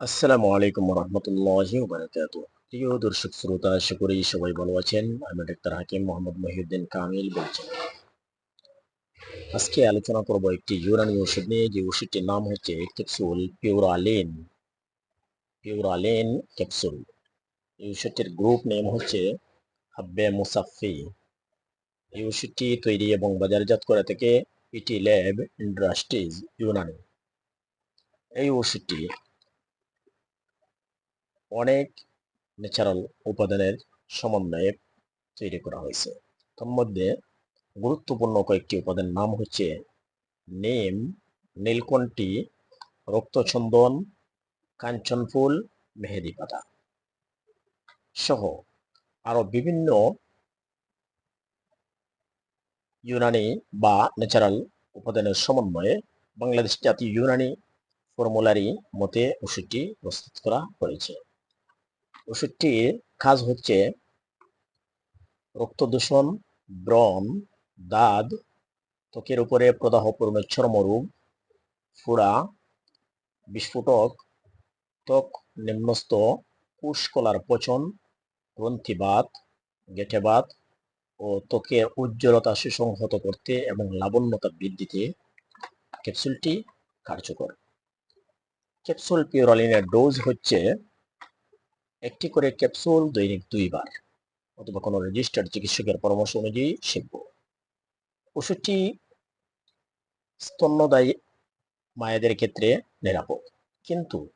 আসসালামু আলাইকুম রহমতুল্লাহি বারাকাত প্রিয় দর্শক, শ্রোতা আশা করি সবাই ভালো আছেন। আমি ডাক্তার হাকিম মোহাম্মদ মহিউদ্দিন কামিল বলছি। আজকে আলোচনা করব একটি ইউরানি ওষুধ নিয়ে। যে ওষুধটির নাম হচ্ছে ক্যাপসুল পিউরালিন। পিউরালিন ক্যাপসুল। এই ওষুধটির গ্রুপ নেম হচ্ছে হাব্বে মুসাফি। এই ওষুধটি তৈরি এবং বাজারজাত করা থেকে ইটি ল্যাব ইন্ডাস্ট্রিজ ইউনানি। এই ওষুধটি অনেক ন্যাচারাল উপাদানের সমন্বয়ে তৈরি করা হয়েছে। তার মধ্যে গুরুত্বপূর্ণ কয়েকটি উপাদানের নাম হচ্ছে নিম, নীলকণ্ঠী রক্তচন্দন কাঞ্চন ফুল মেহেদি পাতা সহ আরও বিভিন্ন ইউনানি বা ন্যাচারাল উপাদানের সমন্বয়ে বাংলাদেশ জাতীয় ইউনানি ফর্মুলারি মতে ওষুধটি প্রস্তুত করা হয়েছে। ওষুধটির কাজ হচ্ছে রক্ত দূষণ, ব্রণ দাঁত ত্বকের উপরে প্রদাহ পূর্ণ চর্মরোগ ফোড়া বিস্ফোটক, ত্বক নিম্নস্থ কুশকলার পচন, গ্রন্থিবাত গেটেবাত ও ত্বকের উজ্জ্বলতা সুসংহত করতে এবং লাবণ্যতা বৃদ্ধিতে ক্যাপসুলটি কার্যকর। ক্যাপসুল পিওরালিনের ডোজ হচ্ছে একটি করে ক্যাপসুল দৈনিক দুইবার অথবা কোনো রেজিস্টার্ড চিকিৎসকের পরামর্শ অনুযায়ী শিখব ওষুধটি স্তন্যদায়ী মায়েদের ক্ষেত্রে নিরাপদ। কিন্তু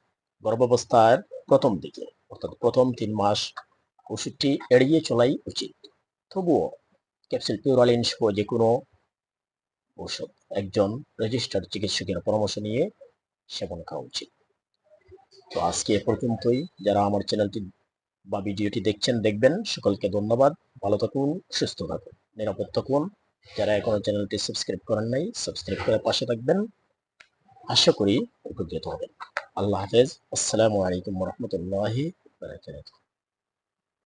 গর্ভাবস্থার প্রথম দিকে, অর্থাৎ প্রথম তিন মাস, ওষুধটি এড়িয়ে চলাই উচিত। তবুও ক্যাপসুল পিউরালিন সহ যে কোনো ওষুধ, একজন রেজিস্টার্ড চিকিৎসকের পরামর্শ নিয়ে সেবন খাওয়া উচিত। তো আজকে এ পর্যন্তই। যারা আমার চ্যানেলটি বা ভিডিওটি দেখছেন, দেখবেন। সকলকে ধন্যবাদ। ভালো থাকুন, সুস্থ থাকুন, নিরাপদ থাকুন। যারা এখনও চ্যানেলটি সাবস্ক্রাইব করেন নাই, সাবস্ক্রাইব করে পাশে থাকবেন। আশা করি উপকৃত হবেন। আল্লাহ হাফেজ। আসসালামু আলাইকুম রহমতুল্লাহি বারাকাতুহু।